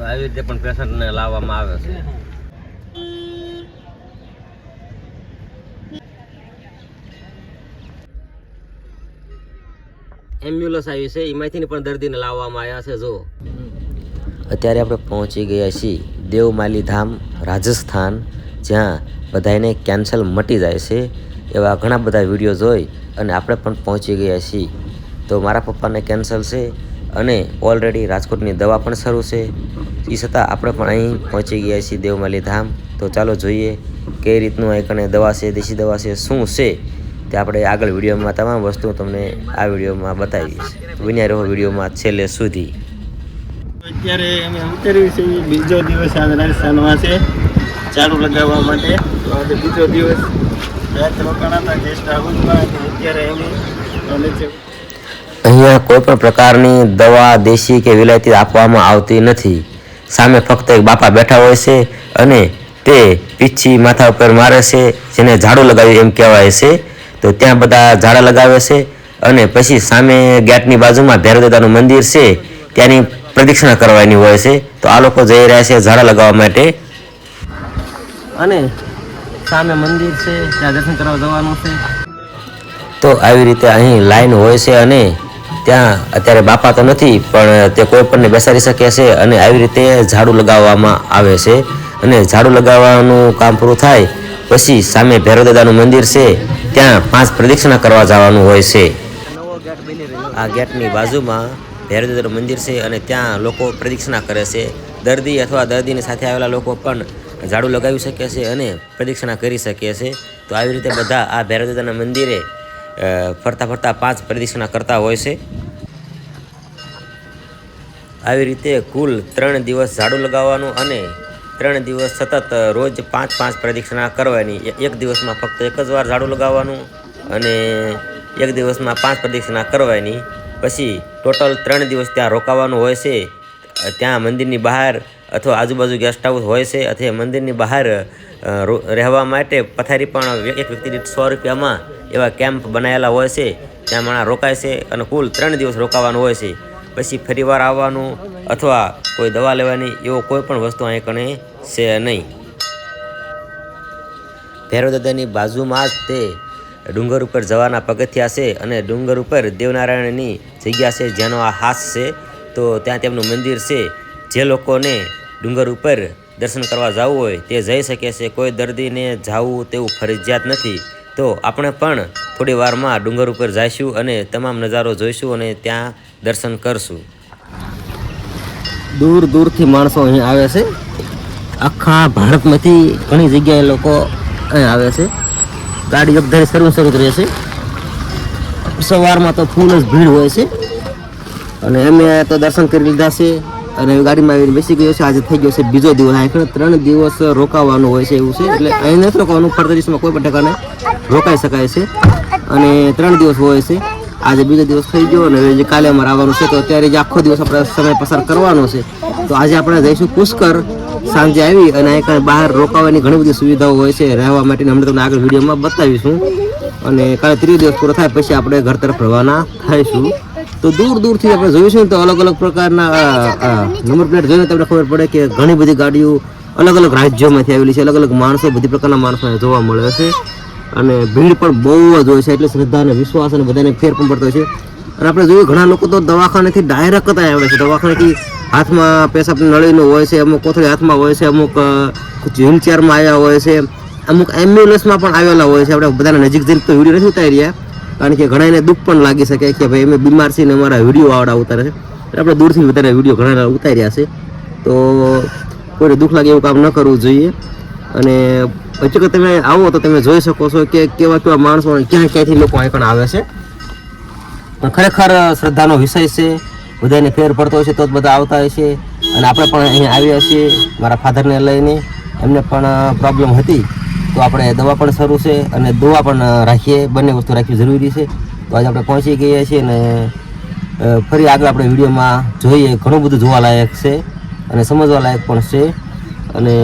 આવી રીતે પણ પેશન્ટને લાવવામાં આવે છે. એમ્બ્યુલન્સ આવી છે એમાંથી પણ દર્દીને લાવવામાં આવ્યા છે જો અત્યારે આપણે પહોંચી ગયા છીએ દેવમાલી ધામ, રાજસ્થાન, જ્યાં બધાને કેન્સલ મટી જાય છે. એવા ઘણા બધા વીડિયો જોઈ અને આપણે પણ પહોંચી ગયા છીએ. તો મારા પપ્પાને કેન્સલ છે અને ઓલરેડી રાજકોટની દવા પણ શરૂ છે. એ છતાં આપણે પણ અહીં પહોંચી ગયા છીએ દેવમાલી ધામ. તો ચાલો જોઈએ કઈ રીતનું અહીં કણે દવા છે, દેશી દવા છે, શું છે તે આપણે આગળ વિડીયોમાં તમામ વસ્તુ તમને આ વિડીયોમાં બતાવીશ બન્યા રહો વિડીયોમાં છેલ્લે સુધી. અત્યારે અમે ઉતરવી છે બીજો દિવસ આજે રાજસ્થાનમાં છે. ઝાડુ લગાવવા માટે. તો આજે બીજો દિવસ. રાત રોકાણા હતા ગેસ્ટ હાઉસમાં અત્યારે અમે નીચે અહીંયા કોઈ પણ પ્રકારની દવા દેશી કે વિલાયતી આપવામાં આવતી નથી. સામે ફક્ત એક બાપા બેઠા હોય છે અને તે પીછી માથા ઉપર મારે છે જેને ઝાડુ લગાવ્યું એમ કહેવાય છે. તો ત્યાં બધા ઝાડા લગાવે છે અને પછી સામે ગેટની બાજુમાં ભૈરવદાદાનું મંદિર છે ત્યાંની પ્રદક્ષિણા કરવાની હોય છે. તો આ લોકો જઈ રહ્યા છે ઝાડા લગાવવા માટે. અને સામે મંદિર છે ત્યાં દર્શન કરવા જવાનું છે. તો આવી રીતે અહીં લાઈન હોય છે અને ત્યાં અત્યારે બાપા તો નથી, પણ તે કોઈ પણને બેસાડી શકે છે અને આવી રીતે ઝાડુ લગાવવામાં આવે છે. અને ઝાડુ લગાવવાનું કામ પૂરું થાય, પછી સામે ભૈરવદાદાનું મંદિર છે, ત્યાં પાંચ પ્રદક્ષિણા કરવા જવાનું હોય છે. આ ગેટની બાજુમાં ભૈરવદાદાનું મંદિર છે અને ત્યાં લોકો પ્રદક્ષિણા કરે છે. દર્દી અથવા દર્દીની સાથે આવેલા લોકો પણ ઝાડુ લગાવી શકે છે અને પ્રદક્ષિણા કરી શકે છે. તો આવી રીતે બધા આ ભૈરવદાદાના મંદિરે ફરતા ફરતા પાંચ પ્રદક્ષિણા કરતા હોય છે. આવી રીતે કુલ ત્રણ દિવસ ઝાડુ લગાવવાનું અને ત્રણ દિવસ સતત રોજ પાંચ પાંચ પ્રદક્ષિણા કરવાની. એક દિવસમાં ફક્ત એક જ વાર ઝાડુ લગાવવાનું અને એક દિવસમાં પાંચ પ્રદક્ષિણા કરવાની. પછી ટોટલ ત્રણ દિવસ ત્યાં રોકાવાનું હોય છે. ત્યાં મંદિરની બહાર અથવા આજુબાજુ ગેસ્ટ હાઉસ હોય છે અથવા મંદિરની બહાર રહેવા માટે પથારી પણ એક વ્યક્તિ દીઠ સો રૂપિયામાં એવા કેમ્પ બનાવેલા હોય છે. ત્યાં માણસ રોકાય છે અને કુલ ત્રણ દિવસ રોકાવાનું હોય છે. પછી ફરીવાર આવવાનું અથવા કોઈ દવા લેવાની એવો કોઈ પણ વસ્તુ અહીં કણે છે નહીં. ભૈરવદાદાની બાજુમાં જ તે ડુંગર ઉપર જવાના પગથિયા છે અને ડુંગર ઉપર દેવનારાયણની જગ્યા છે જેનો આ હાસ છે. તો ત્યાં તેમનું મંદિર છે. જે લોકોને ડુંગર ઉપર દર્શન કરવા જવું હોય તે જઈ શકે છે. કોઈ દર્દીને જવું તેવું ફરજિયાત નથી. તો આપણે પણ થોડી વારમાં ડુંગર ઉપર જઈશું અને તમામ નજારો જોઈશું અને ત્યાં દર્શન કરશું. દૂર દૂરથી માણસો અહીં આવે છે. આખા ભારતમાંથી ઘણી જગ્યાએ લોકો અહીં આવે છે. ગાડી અગધારે શરૂ શરૂ રહે છે. સવારમાં તો ફૂલ જ ભીડ હોય છે. અને અમે તો દર્શન કરી લીધા છે. અને ગાડીમાં આવીને બેસી ગયો છે. આજે થઈ ગયો છે બીજો દિવસ. આખરે ત્રણ દિવસ રોકાવાનું હોય છે એવું છે. એટલે અહીં નથી રોકાવાનું. ફરતા કોઈ પણ ટકાને રોકાઈ શકાય છે. અને ત્રણ દિવસ હોય છે. આજે બીજો દિવસ થઈ ગયો અને જે કાલે અમારે આવવાનું છે, તો અત્યારે જે આખો દિવસ આપણે સમય પસાર કરવાનો છે, તો આજે આપણે જઈશું પુષ્કર. સાંજે આવી અને અહીં બહાર રોકાવાની ઘણી બધી સુવિધાઓ હોય છે. રહેવા માટેની અમને તમને આગળ વિડીયોમાં બતાવીશું. અને કાલે ત્રીજો દિવસ પૂરો થાય, પછી આપણે ઘર તરફ રવાના થઈશું. તો દૂર દૂરથી આપણે જોઈશું ને તો અલગ અલગ પ્રકારના નંબર પ્લેટ જોઈને તમને ખબર પડે કે ઘણી બધી ગાડીઓ અલગ અલગ રાજ્યોમાંથી આવેલી છે અલગ અલગ માણસો બધી પ્રકારના માણસો જોવા મળે છે. અને ભીડ પણ બહુ જ હોય છે એટલે શ્રદ્ધા અને વિશ્વાસ અને બધાને ફેર પણ પડતો હોય છે. અને આપણે જોયું ઘણા લોકો તો દવાખાનેથી ડાયરેક્ટ અહીંયા આવે છે દવાખાનેથી હાથમાં પેશાબ નળીનું હોય છે અમુક કોથળી હાથમાં હોય છે અમુક વ્હીલચેરમાં આવ્યા હોય છે અમુક એમ્બ્યુલન્સમાં પણ આવેલા હોય છે. આપણે બધાને નજીક જઈને તો વીડિયો નથી ઉતારી રહ્યા કારણ કે ઘણાને દુઃખ પણ લાગી શકે કે ભાઈ અમે બીમાર છીએ ને અમારા વીડિયો આવડા ઉતારે છે. આપણે દૂરથી વધારે વીડિયો ઘણા ઉતાર્યા છે. તો કોઈને દુઃખ લાગે એવું કામ ન કરવું જોઈએ. અને પછી તમે આવો તો તમે જોઈ શકો છો કે કેવા કેવા માણસો ક્યાં ક્યાંથી લોકો અહીં પણ આવે છે. પણ ખરેખર શ્રદ્ધાનો વિષય છે. બધાને ફેર પડતો છે તો જ બધા આવતા હોય છે. અને આપણે પણ અહીં આવ્યા છીએ મારા ફાધરને લઈને. એમને પણ પ્રોબ્લેમ હતી. તો આપણે દવા પણ શરૂ છે અને દવા પણ રાખીએ. બંને વસ્તુ રાખવી જરૂરી છે. તો આજે આપણે પહોંચી ગયા છીએ અને ફરી આગળ આપણે વિડીયોમાં જોઈએ. ઘણું બધું જોવાલાયક છે અને સમજવાલાયક પણ છે. અને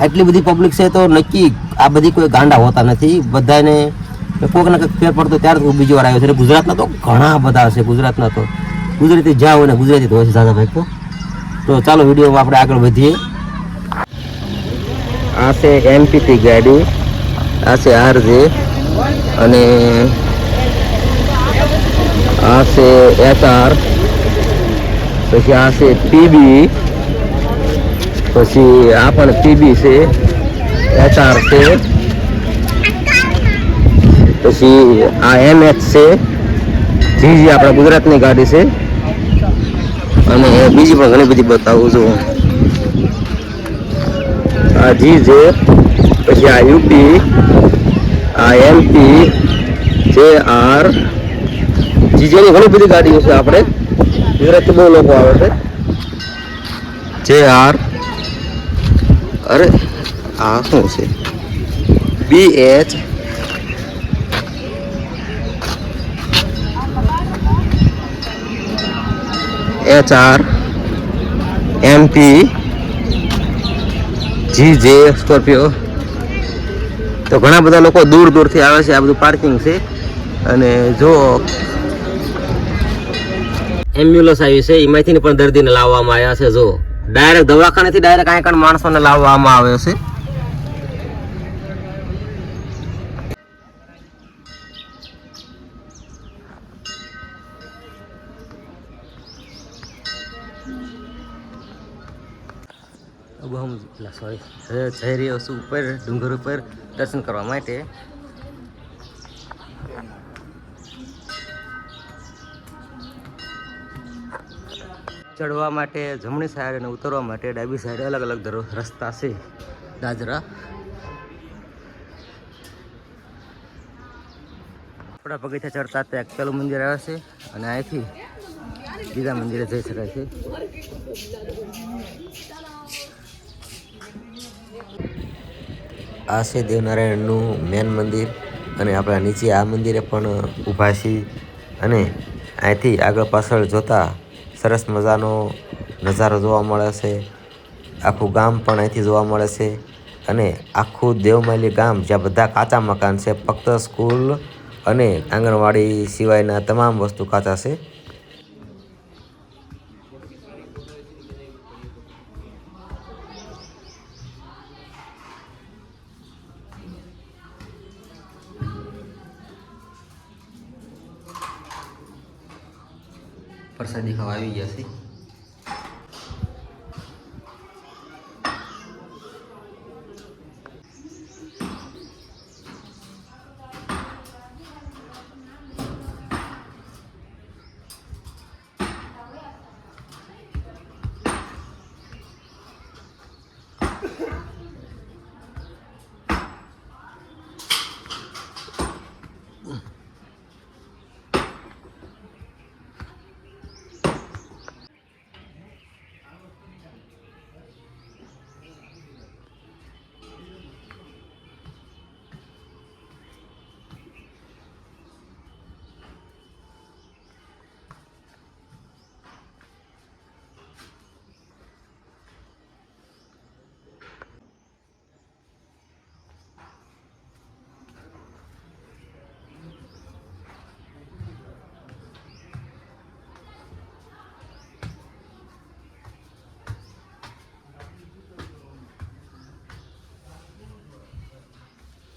આટલી બધી પબ્લિક છે તો નક્કી આ બધી કોઈ ગાંડા હોતા નથી. બધાને કોઈક ને કંઈક ફેર પડતો ત્યારે બીજી વાર આવ્યો છે. ગુજરાતના તો ઘણા બધા છે, ગુજરાતના તો. ગુજરાતી જ્યાં હોય ને ગુજરાતી તો હોય છે દાદાભાઈ તો ચાલો વિડીયોમાં આપણે આગળ વધીએ. આ છે એમપીટી ગાડી આ છે આરજે, અને આ છે એચઆર પછી આ છે પીબી, પછી આ પણ પીબી છે એચઆર છે, પછી આ એમએચ છે, જીજી આપણા ગુજરાતની ગાડી છે, અને બીજી પણ ઘણી બધી બતાવું છું. જી છે પછી આ યુપી આ એમપી જે આર જીજેની ઘણી બધી ગાડીઓ છે આપણે. ગુજરાતથી બહુ લોકો આવે છે. જે આર અરે, આ શું છે? B H H R MP. G, J, Scorpio. તો ઘણા બધા લોકો દૂર દૂરથી આવે છે, આ બધું પાર્કિંગ છે. અને જો એમ્બ્યુલન્સ આવી છે, એમાંથી પણ દર્દીને લાવવામાં આવ્યા છે, જો. ડાયરેક્ટ દવાખાનેથી ડાયરેક્ટ કાંઈ કાંઈ માણસોને લાવવામાં આવે છે. ઊભા હું જઈ રહ્યો છું ઉપર, ડુંગર ઉપર દર્શન કરવા માટે. ચડવા માટે, જમણી સાઈડ અને ઉતરવા માટે ડાબી સાઈડ અલગ અલગ રસ્તા છે. દાદરા. આપણા બગીચા ચડતા ત્યાં પેલું મંદિર આવે છે અને અહીંથી બીજા મંદિરે જઈ શકાય છે. આ છે દેવનારાયણનું મેન મંદિર અને આપણા નીચે આ મંદિરે પણ ઊભા છીએ અને અહીંથી આગળ પાછળ જોતાં સરસ મજાનો નજારો જોવા મળે છે. આખું ગામ પણ અહીંથી જોવા મળે છે અને આખું દેવમાલી ગામ જ્યાં બધા કાચા મકાન છે, ફક્ત સ્કૂલ અને આંગણવાડી સિવાયના તમામ વસ્તુ કાચા છે.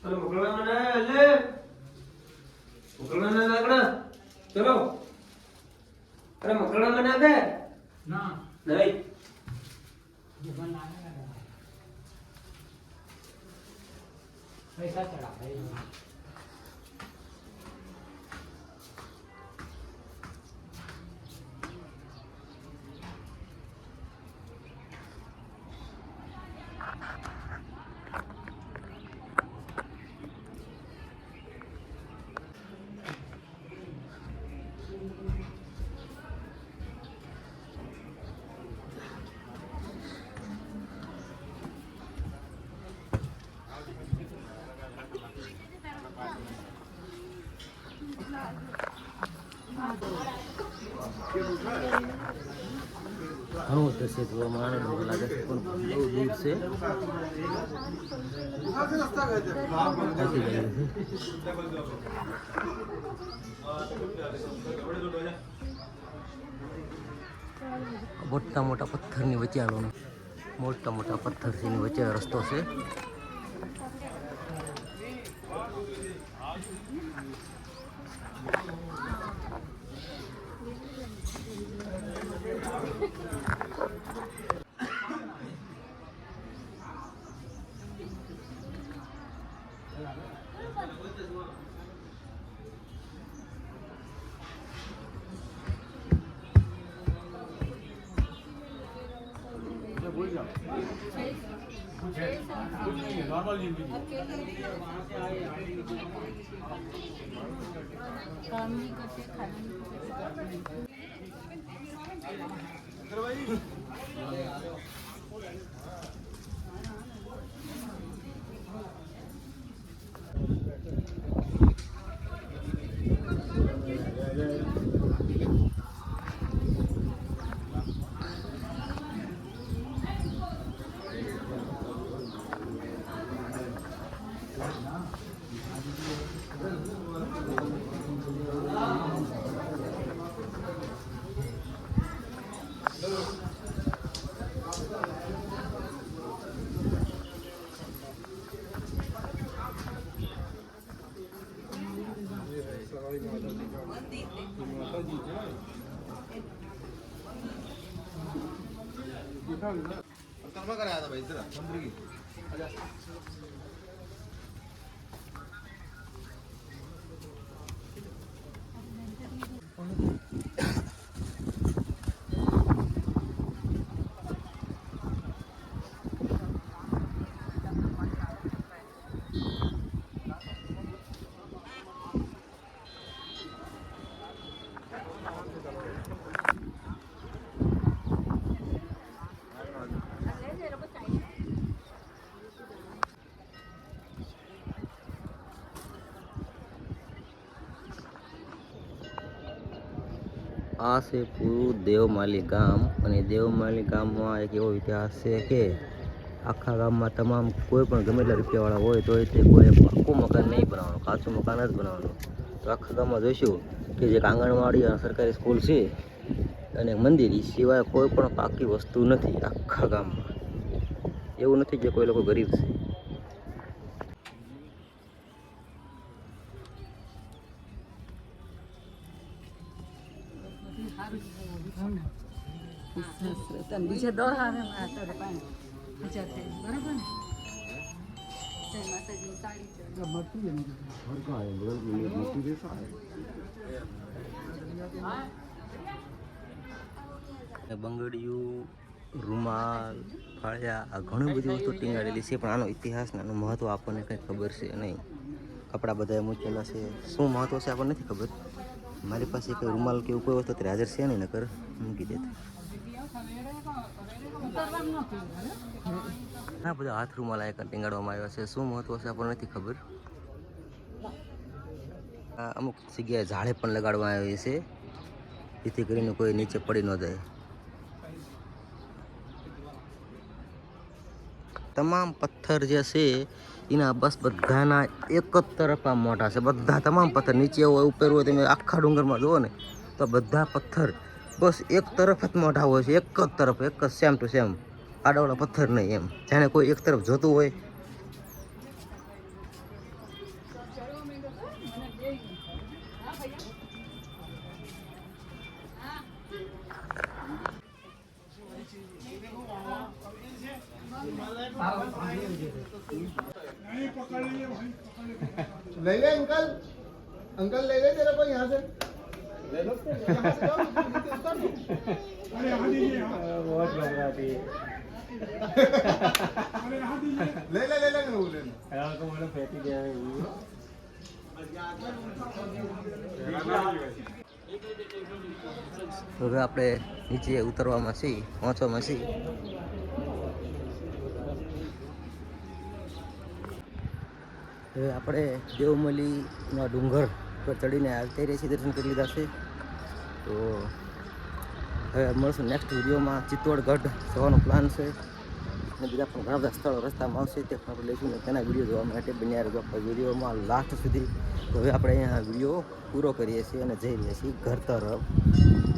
અરે મોકલવા મને ઘણું દ્રશ્ય જોવામાં આનંદ એવું લાગે છે પણ બહુ દૂર છે થાકી ગયું છે. મોટા મોટા પથ્થરની વચ્ચે આવેલો મોટા મોટા પથ્થર છે એની વચ્ચે રસ્તો છે काम नहीं करते खाना ಕರ್ಮಕರ ಆದ ಬೈತದ ಚಂದ್ರಿಗೆ આ છે પૂરું દેવમાલી ગામ અને દેવમાલી ગામમાં એક એવો ઇતિહાસ છે કે આખા ગામમાં તમામ કોઈ પણ ગમે એટલા રૂપિયાવાળા હોય તો તે કોઈ પાક્કું મકાન નહીં બનાવવાનું, કાચું મકાન જ બનાવવાનું. તો આખા ગામમાં જોઈશું કે જે આંગણવાડી અને સરકારી સ્કૂલ છે અને મંદિર એ સિવાય કોઈ પણ પાકી વસ્તુ નથી આખા ગામમાં. એવું નથી કે કોઈ લોકો ગરીબ છે. તને બીજે દોડ આવે અત્યારે પાણી હજાર થઈ બરાબર ને? જય માતાજીની સાડી બંગડિયું રૂમાલ ફાળિયા આ ઘણી બધી વસ્તુ ટીંગાડેલી છે પણ આનો ઇતિહાસ ને આનું મહત્વ આપણને કંઈ ખબર છે નહીં. કપડાં બધા મૂકેલા છે. શું મહત્વ છે આપણને નથી ખબર. મારી પાસે કોઈ રૂમાલ કે કોઈ વસ્તુ અત્યારે હાજર છે નહીં, નકર મૂકી દેત. ના બધા હાથ રૂમાલ આ ટીંગાડવામાં આવ્યા છે. શું મહત્વ છે આપણને નથી ખબર. અમુક જગ્યાએ ઝાડે પણ લગાડવામાં આવી છે, જેથી કરીને કોઈ નીચે પડી ન જાય. તમામ પથ્થર જે છે એના બસ બધાના એક જ તરફ આ મોટા છે. બધા તમામ પથ્થર નીચે હોય, ઉપર હોય, તમે આખા ડુંગરમાં જુઓ ને, તો બધા પથ્થર બસ એક તરફ જ મોટા હોય છે. એક જ તરફ, એક જ સેમ ટુ સેમ આડાવાળા પથ્થર નહીં એમ. જાણે કોઈ એક તરફ જોતું હોય. ले ले अंकल अंकल ले ले तेरे को यहाँ से ले लो यहाँ से जाओ, नीचे उतर लो। बहुत घबराती है ले ले ले ले मैं बोल रहा हूँ। हाँ, को मैंने फेंकी दिया है ये। હવે આપણે નીચે ઉતરવામાં છીએ પહોંચવામાં છીએ હવે આપણે દેવમલીના ડુંગર પર ચડીને આવતી રહી છીએ દર્શન કરી લીધા છે. તો હવે મળશું નેક્સ્ટ વિડીયોમાં. ચિત્તોડગઢ જવાનો પ્લાન છે. અને બીજા પણ ઘણા બધા સ્થળો રસ્તામાં આવશે તે પણ આપણે લઈશું ને તેના વીડિયો જોવા માટે બન્યા રહેજો વિડીયોમાં લાસ્ટ સુધી. તો હવે આપણે અહીંયા વીડિયો પૂરો કરીએ છીએ અને જઈ રહીએ છીએ ઘર તરફ.